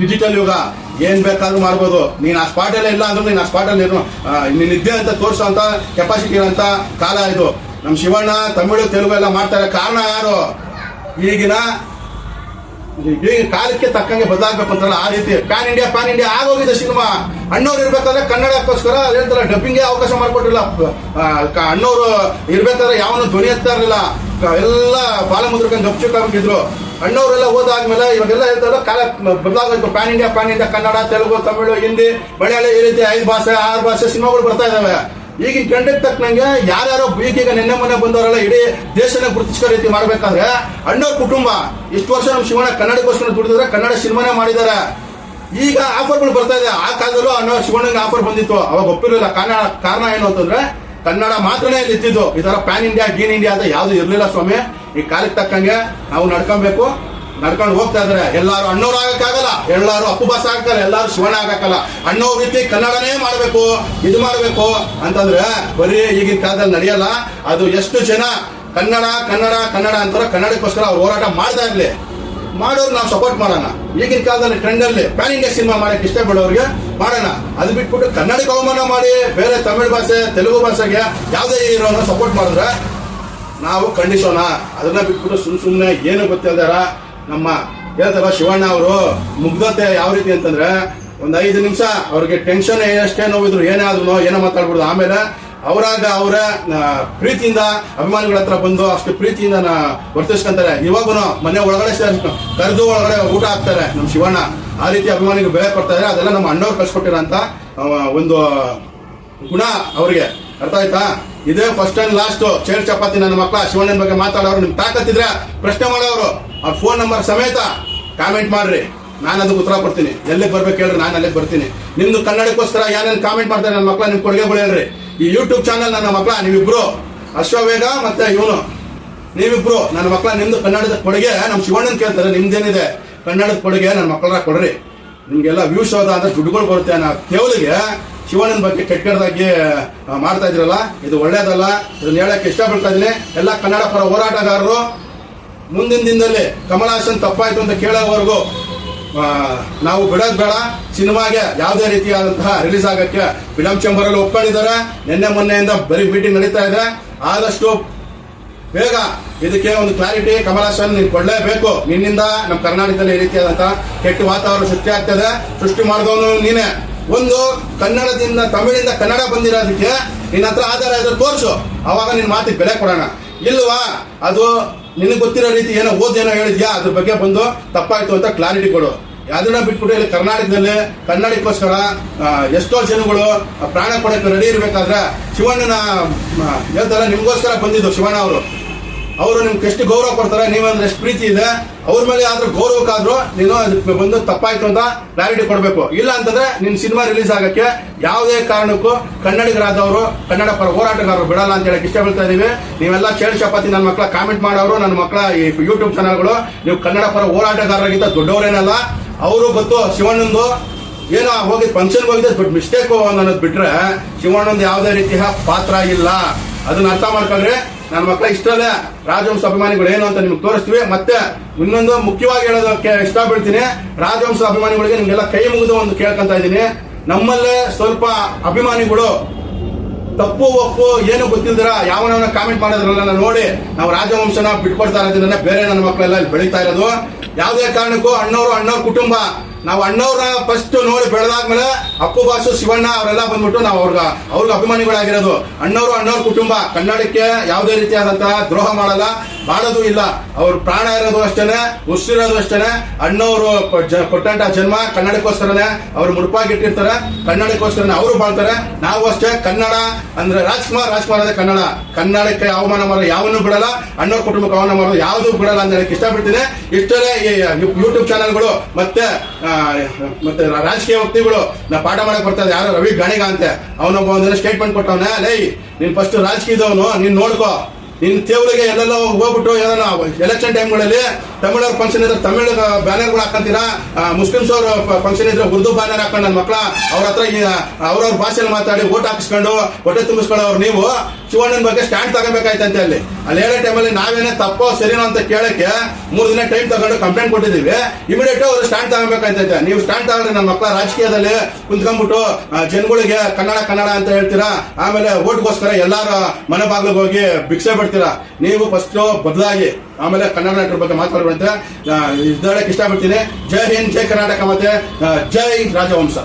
Digital ಯುಗ, ಏನ್ ಬೇಕಾದ್ರೂ ಮಾಡ್ಬೋದು. ನೀನು ಆ ಸ್ಪಾಟಲ್ಲೇ ಇಲ್ಲ ಅಂದ್ರೆ ನೀನು ಆ ಸ್ಪಾಟಲ್ಲಿ. ನೀನ್ ಇದ್ದೆ ಅಂತ ತೋರಿಸೋಂತ ಕೆಪಾಸಿಟಿ ಇರೋಂತ ಕಾಲ ಇದು. ನಮ್ ಶಿವಣ್ಣ, ತಮಿಳು, ತೆಲುಗು ಎಲ್ಲ ಮಾಡ್ತಾರೆ. ಕಾರಣ ಯಾರು? ಈಗಿನ ಈಗ ಕಾಲಕ್ಕೆ ತಕ್ಕಂಗೆ ಬದಲಾಗಬೇಕು ಅಂತಲ್ಲ ಆ ರೀತಿ. ಪ್ಯಾನ್ ಇಂಡಿಯಾ ಪ್ಯಾನ್ ಇಂಡಿಯಾ ಆಗೋಗಿದೆ ಸಿನಿಮಾ. ಅಣ್ಣವ್ರು ಇರ್ಬೇಕಾದ್ರೆ ಕನ್ನಡಕ್ಕೋಸ್ಕರ ಹೇಳ್ತಾರೆ ಡಬ್ಬಿಂಗ್ಗೆ ಅವಕಾಶ ಮಾಡಿಕೊಟ್ಟಿಲ್ಲ. ಅಣ್ಣವ್ರು ಇರ್ಬೇಕಾದ್ರೆ ಯಾವನು ಧ್ವನಿ ಎತ್ತಾ ಇರಲಿಲ್ಲ. ಎಲ್ಲ ಬಾಲಮುದ್ರಕ್ಕೆ ಮುದ್ರಕಂಡ್ ಗಪ್ಚುಕಾಗಿದ್ರು ಅಣ್ಣವರೆಲ್ಲ ಹೋದಾದ್ಮೇಲೆ ಇವಾಗೆಲ್ಲ ಹೇಳ್ತಾರ ಕಾಲ ಬದಲಾಗಬೇಕು pan India pan India Kannada, Telugu, Tamil, Hindi, Malayali, ಈ ರೀತಿ ಐದು ಭಾಷೆ, ಆರು ಭಾಷೆ ಸಿನಿಮಾಗಳು ಬರ್ತಾ ಇದಾವೆ. ಈಗಿನ ಟ್ರೆಂಡಿಗೆ ತಕ್ಕನಂಗೆ ಯಾರ್ಯಾರೋ ಈಗ ನಿನ್ನೆ ಮೊನ್ನೆ ಬಂದವರೆಲ್ಲ ಇಡೀ ದೇಶನ ಗುರುತಿಸ್ಕೋ ರೀತಿ ಮಾಡ್ಬೇಕಾದ್ರೆ ಅಣ್ಣವ್ರ ಕುಟುಂಬ, ಇಷ್ಟು ವರ್ಷ ನಮ್ಮ ಶಿವಣ್ಣ ಕನ್ನಡಕ್ಕೋಸ್ಕರ ದುಡಿದ್ರೆ ಕನ್ನಡ ಸಿನಿಮಾನೇ ಮಾಡಿದ್ದಾರೆ. ಈಗ ಆಫರ್ಗಳು ಬರ್ತಾ ಇದೆ. ಆ ಕಾಲದಲ್ಲೂ ಅಣ್ಣ ಶಿವಣ್ಣಗೆ ಆಫರ್ ಬಂದಿತ್ತು. ಅವಾಗ ಒಪ್ಪಿರಲಿಲ್ಲ. ಕಾರಣ ಕಾರಣ ಏನು ಅಂತಂದ್ರೆ ಕನ್ನಡ ಮಾತ್ರನೇ ನಿಂತಿದ್ದು. ಈ ತರ ಪ್ಯಾನ್ ಇಂಡಿಯಾ ಗೀನ್ ಇಂಡಿಯಾ ಅಂತ ಯಾವ್ದು ಇರ್ಲಿಲ್ಲ ಸ್ವಾಮಿ. ಈ ಕಾಲಕ್ಕೆ ತಕ್ಕಂಗೆ ನಾವು ನಡ್ಕೊಬೇಕು. ನಡ್ಕೊಂಡು ಹೋಗ್ತಾ ಇದಾರೆ ಎಲ್ಲಾರು ಅಣ್ಣವ್ರು ಆಗಕ್ಕಾಗಲ್ಲ, ಎಲ್ಲಾರು ಅಪ್ಪು ಬಸ್ ಆಗ್ತಾರೆ ಎಲ್ಲಾರು ಶಿವಣ ಆಗಕ್ಕಲ್ಲ ಅಣ್ಣವ್ರ ರೀತಿ ಕನ್ನಡನೇ ಮಾಡ್ಬೇಕು, ಇದು ಮಾಡ್ಬೇಕು ಅಂತಂದ್ರೆ ಬರೀ ಈಗಿನ ಕಾಲದಲ್ಲಿ ನಡೆಯಲ್ಲ. ಅದು ಎಷ್ಟು ಜನ ಕನ್ನಡ ಕನ್ನಡ ಕನ್ನಡ ಅಂತಾರೆ ಕನ್ನಡಕ್ಕೋಸ್ಕರ ಅವ್ರು ಹೋರಾಟ ಮಾಡ್ತಾ ಇರ್ಲಿ. ಮಾಡೋರು ನಾವು ಸಪೋರ್ಟ್ ಮಾಡೋಣ. ಈಗಿನ ಕಾಲದಲ್ಲಿ ಟ್ರೆಂಡ್ ಅಲ್ಲಿ ಪ್ಯಾನ್ ಇಂಡಿಯಾ ಸಿನಿಮಾ ಮಾಡಕ್ ಇಷ್ಟಪಡೋರಿಗೆ ಮಾಡೋಣ. ಅದು ಬಿಟ್ಬಿಟ್ಟು ಕನ್ನಡಕ್ಕೆ ಅವಮಾನ ಮಾಡಿ, ಬೇರೆ ತಮಿಳು ಭಾಷೆ, ತೆಲುಗು ಭಾಷೆಗೆ ಯಾವುದೇ ಹೀರೋನ ಸಪೋರ್ಟ್ ಮಾಡಿದ್ರೆ ನಾವು ಖಂಡಿಸೋಣ. ಅದನ್ನ ಬಿಟ್ಬಿಟ್ಟು ಸುಮ್ ಸುಮ್ಮನೆ ಏನು ಗೊತ್ತಿಲ್ದಾರ ನಮ್ಮ ಹೇಳ್ತಾರ ಶಿವಣ್ಣ ಅವರು, ಮುಗ್ಧತೆ ಯಾವ ರೀತಿ ಅಂತಂದ್ರೆ ಒಂದು ಐದು ನಿಮಿಷ ಅವ್ರಿಗೆ ಟೆನ್ಷನ್ ಎಷ್ಟೇ ನೋವಿದ್ರು ಏನೇ ಆದ್ರೂ ಏನೋ ಮಾತಾಡ್ಬಿಡುದು. ಆಮೇಲೆ ಅವರಾಗ ಅವರ ಪ್ರೀತಿಯಿಂದ, ಅಭಿಮಾನಿಗಳ ಹತ್ರ ಬಂದು ಅಷ್ಟು ಪ್ರೀತಿಯಿಂದ ವರ್ತಿಸ್ಕೊಂತಾರೆ. ಇವಾಗೂ ಮನೆ ಒಳಗಡೆ ಕರೆದು ಒಳಗಡೆ ಊಟ ಹಾಕ್ತಾರೆ ನಮ್ಮ ಶಿವಣ್ಣ. ಆ ರೀತಿ ಅಭಿಮಾನಿಗಳು ಬೆಳೆ ಕೊಡ್ತಾರೆ ಅದೆಲ್ಲ ನಮ್ಮ ಅಣ್ಣವ್ರು ಕಳ್ಸಿಕೊಟ್ಟಿರೋಂಥ ಒಂದು ಗುಣ ಅವ್ರಿಗೆ. ಅರ್ಥ ಆಯ್ತಾ? ಇದೇ first and last chair chapati ನನ್ನ ಮಕ್ಕಳ ಶಿವಣ್ಣನ ಬಗ್ಗೆ ಮಾತಾಡೋರು, ನಿಮ್ ತಾಕತ್ತಿದ್ರೆ ಪ್ರಶ್ನೆ ಮಾಡೋರು. ಅವ್ರ ಫೋನ್ ನಂಬರ್ ಸಮೇತ ಕಾಮೆಂಟ್ ಮಾಡ್ರಿ. ನಾನು ಅದಕ್ಕೆ ಉತ್ತರ ಕೊಡ್ತೀನಿ. ಎಲ್ಲಿಗೆ ಬರ್ಬೇಕು ಹೇಳ್ರಿ, ನಾನು ಅಲ್ಲಿಗೆ ಬರ್ತೀನಿ. ನಿಮ್ದು ಕನ್ನಡಕ್ಕೋಸ್ಕರ ಏನೇನು ಕಾಮೆಂಟ್ ಮಾಡ್ತಾರೆ ನನ್ನ ಮಕ್ಕಳ ನಿಮ್ ಕೊಡುಗೆಗಳು ಹೇಳ್ರಿ. ಈ ಯೂಟ್ಯೂಬ್ ಚಾನಲ್ ನನ್ನ ಮಕ್ಕಳ, ನೀವಿಬ್ರು ಅಶ್ವವೇಗ ಮತ್ತೆ ಇವನು. ನೀವಿಬ್ರು, ನನ್ನ ಮಕ್ಕಳ, ನಿಮ್ದು ಕನ್ನಡದ ಕೊಡುಗೆ ನಮ್ಮ ಶಿವಣ್ಣನ್ ಕೇಳ್ತಾರೆ, ನಿಮ್ದೇನಿದೆ? ಕನ್ನಡದ ಕೊಡುಗೆ ನನ್ನ ಮಕ್ಕಳ ಕೊಡ್ರಿ. ನಿಮ್ಗೆಲ್ಲ ವ್ಯೂಸ್ ಹೋದ ಅಂದ್ರೆ ದುಡ್ಡುಗಳು ಬರುತ್ತೆ ಅನ್ನೋ ಕೇವಲಿಗೆ ಶಿವಣ್ಣನ ಬಗ್ಗೆ ಕೆಟ್ಟ ಕೆಟ್ಟದಾಗಿ ಮಾಡ್ತಾ ಇದ್ರಲ್ಲ, ಇದು ಒಳ್ಳೇದಲ್ಲ, ಇದನ್ನ ಹೇಳಕ್ಕೆ ಇಷ್ಟಪಡ್ತಾ ಇದೀನಿ ಎಲ್ಲ ಕನ್ನಡ ಪರ ಹೋರಾಟಗಾರರು, ಮುಂದಿನ ದಿನದಲ್ಲಿ ಕಮಲ್ ಹಾಸನ್ ತಪ್ಪಾಯ್ತು ಅಂತ ಕೇಳೋವರೆಗೂ ನಾವು ಬಿಡೋದ್ ಬೇಡ. ಸಿನಿಮಾಗೆ ಯಾವುದೇ ರೀತಿಯಾದಂತಹ ರಿಲೀಸ್ ಆಗಕ್ಕೆ ಫಿಲಂ ಚೇಂಬರ್ ಅಲ್ಲಿ ಒಪ್ಕೊಂಡಿದ್ದಾರೆ. ನಿನ್ನೆ ಮೊನ್ನೆಯಿಂದ ಬರೀ ಮೀಟಿಂಗ್ ನಡೀತಾ ಇದೆ. ಆದಷ್ಟು ಬೇಗ ಇದಕ್ಕೆ ಒಂದು ಕ್ಲಾರಿಟಿ ಕಮಲ್ ಹಾಸನ್ ನೀನು ಕೊಡ್ಲೇಬೇಕು. ನಿನ್ನಿಂದ ನಮ್ಮ ಕರ್ನಾಟಕದಲ್ಲಿ ಈ ರೀತಿಯಾದಂತಹ ಕೆಟ್ಟ ವಾತಾವರಣ ಸೃಷ್ಟಿ ಆಗ್ತದೆ. ಸೃಷ್ಟಿ ಮಾಡಿದವನು ನೀನೆ. ಒಂದು ಕನ್ನಡದಿಂದ, ತಮಿಳಿಂದ ಕನ್ನಡ ಬಂದಿರೋದಕ್ಕೆ ನಿನ್ನ ಹತ್ರ ಆಧಾರ ಇದ್ರೆ ತೋರಿಸು. ಅವಾಗ ನಿನ್ನ ಮಾತಿಗೆ ಬೆಲೆ ಕೊಡೋಣ. ಇಲ್ವಾ? ಅದು ನಿನಗೆ ಗೊತ್ತಿರೋ ರೀತಿ ಏನೋ ಓದೇನೋ ಹೇಳಿದ್ಯಾ? ಅದ್ರ ಬಗ್ಗೆ ಬಂದು ತಪ್ಪಾಯ್ತು ಅಂತ ಕ್ಲಾರಿಟಿ ಕೊಡು. ಅದನ್ನ ಬಿಟ್ಬಿಟ್ಟು ಇಲ್ಲಿ ಕರ್ನಾಟಕದಲ್ಲಿ ಕನ್ನಡಕ್ಕೋಸ್ಕರ ಎಷ್ಟೋ ಜನಗಳು ಪ್ರಾಣ ಕೊಡಕ್ಕೆ ರೆಡಿ ಇರ್ಬೇಕಾದ್ರೆ ಶಿವಣ್ಣನ ಹೇಳ್ತಾರೆ ನಿಮ್ಗೋಸ್ಕರ ಬಂದಿದ್ದು ಶಿವಣ್ಣ ಅವರು. ಅವರು ನಿಮ್ಗೆ ಎಷ್ಟು ಗೌರವ ಕೊಡ್ತಾರೆ, ನೀವಂದ್ರೆ ಎಷ್ಟು ಪ್ರೀತಿ ಇದೆ, ಅವ್ರ ಮೇಲೆ ಆದ್ರೂ ಗೌರವಕ್ಕಾದ್ರೂ ನೀನು ಅದಕ್ಕೆ ಬಂದು ತಪ್ಪಾಯ್ತು ಅಂತ ಕ್ಲಾರಿಟಿ ಕೊಡಬೇಕು. ಇಲ್ಲ ಅಂತಂದ್ರೆ ನಿನ್ ಸಿನಿಮಾ ರಿಲೀಸ್ ಆಗಕ್ಕೆ ಯಾವುದೇ ಕಾರಣಕ್ಕೂ ಕನ್ನಡಿಗರಾದವರು, ಕನ್ನಡ ಪರ ಹೋರಾಟಗಾರರು ಬಿಡಲ್ಲ ಅಂತ ಹೇಳಕ್ ಬೀಳ್ತಾ ಇದೀವಿ. ನೀವೆಲ್ಲ ಚೇಳು ಚಪಾತಿ ನನ್ನ ಮಕ್ಕಳ ಕಾಮೆಂಟ್ ಮಾಡೋರು, ನನ್ನ ಮಕ್ಕಳ ಈ ಯೂಟ್ಯೂಬ್ ಚಾನಲ್ಗಳು ನೀವು ಕನ್ನಡ ಪರ ಹೋರಾಟಗಾರರಿಗಿಂತ ದೊಡ್ಡವರೇನಲ್ಲ ಅವರು ಗೊತ್ತು ಶಿವಣ್ಣಂದು ಏನೋ ಹೋಗಿ ಫಂಕ್ಷನ್ ಹೋಗಿದೆ ಬಟ್ ಮಿಸ್ಟೇಕ್ ಅನ್ನೋದು ಬಿಟ್ರೆ ಶಿವಣ್ಣಂದು ಯಾವುದೇ ರೀತಿಯ ಪಾತ್ರ ಇಲ್ಲ. ಅದನ್ನ ಅರ್ಥ ಮಾಡ್ಕೊಂಡ್ರೆ ನನ್ನ ಮಕ್ಕಳ ಇಷ್ಟಲ್ಲೇ ರಾಜವಂಶ ಅಭಿಮಾನಿಗಳು ಏನು ಅಂತ ನಿಮ್ಗೆ ತೋರಿಸ್ತೀವಿ. ಮತ್ತೆ ಇನ್ನೊಂದು ಮುಖ್ಯವಾಗಿ ಹೇಳೋದಕ್ಕೆ ಇಷ್ಟಪಡ್ತೀನಿ. ರಾಜವಂಶ ಅಭಿಮಾನಿಗಳಿಗೆ ನಿಮ್ಗೆಲ್ಲ ಕೈ ಮುಗಿದು ಒಂದು ಕೇಳ್ಕೊಂತ ಇದ್ದೀನಿ. ನಮ್ಮಲ್ಲೇ ಸ್ವಲ್ಪ ಅಭಿಮಾನಿಗಳು ತಪ್ಪು, ಒಪ್ಪು, ಏನು ಗೊತ್ತಿಲ್ದಿರ ಯಾವನವನ ಕಾಮೆಂಟ್ ಮಾಡೋದ್ರಲ್ಲ ನೋಡಿ ನಾವು ರಾಜವಂಶನ ಬಿಟ್ಕೊಡ್ತಾ ಇರೋದ್ರಿಂದ ಬೇರೆ ನನ್ನ ಮಕ್ಕಳೆಲ್ಲ ಬೆಳೀತಾ ಇರೋದು. ಯಾವುದೇ ಕಾರಣಕ್ಕೂ ಅಣ್ಣವರು ಅಣ್ಣವ್ರ ಕುಟುಂಬ ನಾವು ಅಣ್ಣವ್ರನ್ನ ಫಸ್ಟ್ ನೋಡಿ ಬೆಳೆದಾದ್ಮೇಲೆ ಅಪ್ಪು ಬಾಸು ಶಿವಣ್ಣ ಅವರೆಲ್ಲ ಬಂದ್ಬಿಟ್ಟು ನಾವು ಅವ್ರಿಗೆ ಅವ್ರಿಗೆ ಅಭಿಮಾನಿಗಳಾಗಿರೋದು. ಅಣ್ಣವರು ಅಣ್ಣವ್ರ ಕುಟುಂಬ. ಕನ್ನಡಕ್ಕೆ ಯಾವುದೇ ರೀತಿಯಾದಂತಹ ದ್ರೋಹ ಮಾಡಲ್ಲ. ಮಾಡೋದು ಇಲ್ಲ. ಅವ್ರ ಪ್ರಾಣ ಇರೋದು ಅಷ್ಟೇನೆ ಉಸಿರೋದು ಅಷ್ಟೇನೆ. ಅಣ್ಣವರು ಕೊಟ್ಟಂತ ಜನ್ಮ ಕನ್ನಡಕ್ಕೋಸ್ಕರನೇ ಅವ್ರು ಮುಡುಪಾಗಿಟ್ಟಿರ್ತಾರೆ ಕನ್ನಡಕ್ಕೋಸ್ಕರನೇ ಅವರು ಬಾಳ್ತಾರೆ. ನಾವು ಅಷ್ಟೇ ಕನ್ನಡ ಅಂದ್ರೆ ರಾಜ್ಕುಮಾರ್ ರಾಜ್ಕುಮಾರ್ ಅದೇ ಕನ್ನಡ. ಕನ್ನಡಕ್ಕೆ ಅವಮಾನ ಮಾಡೋ ಯಾವನ್ನೂ ಬಿಡಲ್ಲ. ಅಣ್ಣವ್ರ ಕುಟುಂಬಕ್ಕೆ ಅವಮಾನ ಮಾಡೋದು ಯಾವುದೂ ಬಿಡಲ್ಲ ಅಂತ ಹೇಳಕ್ಕೆ ಇಷ್ಟಪಡ್ತೀನಿ. ಇಷ್ಟರೇ ಈ ಯೂಟ್ಯೂಬ್ ಚಾನಲ್ಗಳು ಮತ್ತೆ ಮತ್ತೆ ರಾಜಕೀಯ ವ್ಯಕ್ತಿಗಳು ನಾ ಪಾಠ ಮಾಡಕ್ ಬರ್ತಾರೆ ಯಾರೋ ರವಿ ಗಾಣಿಗ ಅಂತೆ. ಅವನೊಬ್ಬ ಒಂದಿನ ಸ್ಟೇಟ್ಮೆಂಟ್ ಕೊಟ್ಟವನ, ಲೈ, ನೀನ್ ಫಸ್ಟ್ ರಾಜಕೀಯದವನು, ನೀನ್ ನೋಡ್ಕೋ. ನಿನ್ ತೇವಳಿಗೆ ಎಲ್ಲೆಲ್ಲ ಹೋಗ್ಬಿಟ್ಟು ಏನೋ ಎಲೆಕ್ಷನ್ ಟೈಮ್ಗಳಲ್ಲಿ ತಮಿಳವ್ರ ಫಂಕ್ಷನ್ ಇದ್ರೆ ತಮಿಳ್ ಬ್ಯಾನರ್ಗಳು ಹಾಕಂತೀರಾ? ಮುಸ್ಲಿಮ್ಸ್ ಅವ್ರ ಫಂಕ್ಷನ್ ಇದ್ರೆ ಉರ್ದು ಬ್ಯಾನರ್ ಹಾಕೊಂಡು ನನ್ನ ಮಕ್ಕಳ ಅವ್ರ ಹತ್ರ ಅವ್ರವ್ರ ಭಾಷೆಯಲ್ಲಿ ಮಾತಾಡಿ ಓಟ್ ಹಾಕಿಸ್ಕೊಂಡು, ಹೊಟ್ಟೆ ತುಂಬಿಸ್ಕೊಳ್ಳೋರು ನೀವು. ಶಿವಣ್ಣನ ಬಗ್ಗೆ ಸ್ಟ್ಯಾಂಡ್ ತಗೋಬೇಕಾಯ್ತಂತೆ ಅಲ್ಲಿ. ಅಲ್ಲಿ ಹೇಳೋ ಟೈಮಲ್ಲಿ ನಾವೇನೇ ತಪ್ಪೋ ಸರಿನೋ ಅಂತ ಕೇಳಕ್ಕೆ ಮೂರು ದಿನ ಟೈಮ್ ತಗೊಂಡು ಕಂಪ್ಲೇಂಟ್ ಕೊಟ್ಟಿದ್ದೀವಿ. ಇಮಿಡಿಯೇಟ್ ಅವರು ಸ್ಟ್ಯಾಂಡ್ ತಗೋಬೇಕಾಯ್ತಂತೆ. ನೀವು ಸ್ಟ್ಯಾಂಡ್ ತಗೊಂಡ್ರೆ ನಮ್ಮ ಮಕ್ಕಳ ರಾಜಕೀಯದಲ್ಲಿ ಕುಂತ್ಕೊಂಡ್ಬಿಟ್ಟು ಜನಗಳಿಗೆ ಕನ್ನಡ ಕನ್ನಡ ಅಂತ ಹೇಳ್ತೀರಾ? ಆಮೇಲೆ ಓಟ್ಗೋಸ್ಕರ ಎಲ್ಲಾರ ಮನೆ ಬಾಗಿಲಿಗೆ ಹೋಗಿ ಭಿಕ್ಷೆ ಬಿಡ್ತೀರಾ? ನೀವು ಫಸ್ಟ್ ಬದಲಾಗಿ, ಆಮೇಲೆ ಕನ್ನಡ ನಟರ ಬಗ್ಗೆ ಮಾತಾಡ್ಬಿಡ್ತೀರಾ ಇದ್ದಳಕ್ಕೆ ಇಷ್ಟಪಡ್ತೀನಿ. ಜೈ ಹಿಂದ್, ಜೈ ಕರ್ನಾಟಕ ಮತ್ತೆ ಜೈ ರಾಜವಂಶ.